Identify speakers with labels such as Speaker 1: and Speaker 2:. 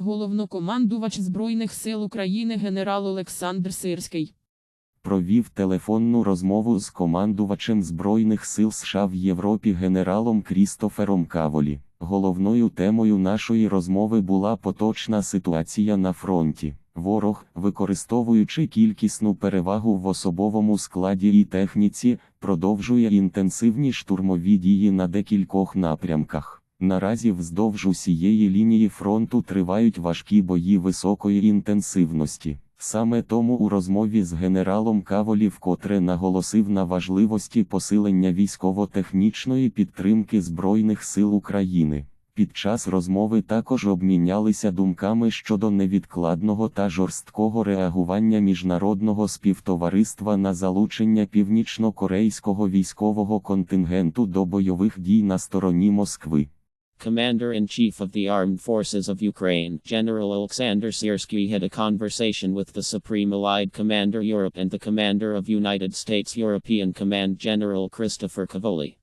Speaker 1: Головнокомандувач Збройних сил України генерал Олександр Сирський.
Speaker 2: Провів телефонну розмову з командувачем Збройних сил США в Європі генералом Крістофером Каволі. Головною темою нашої розмови була поточна ситуація на фронті. Ворог, використовуючи кількісну перевагу в особовому складі і техніці, продовжує інтенсивні штурмові дії на декількох напрямках. Наразі вздовж усієї лінії фронту тривають важкі бої високої інтенсивності. Саме тому у розмові з генералом Каволі вкотре наголосив на важливості посилення військово-технічної підтримки Збройних сил України. Під час розмови також обмінялися думками щодо невідкладного та жорсткого реагування міжнародного співтовариства на залучення північно-корейського військового контингенту до бойових дій на стороні Москви.
Speaker 3: Commander-in-Chief of the Armed Forces of Ukraine, General Alexander Siersky had a conversation with the Supreme Allied Commander Europe and the Commander of United States European Command General Christopher Cavoli.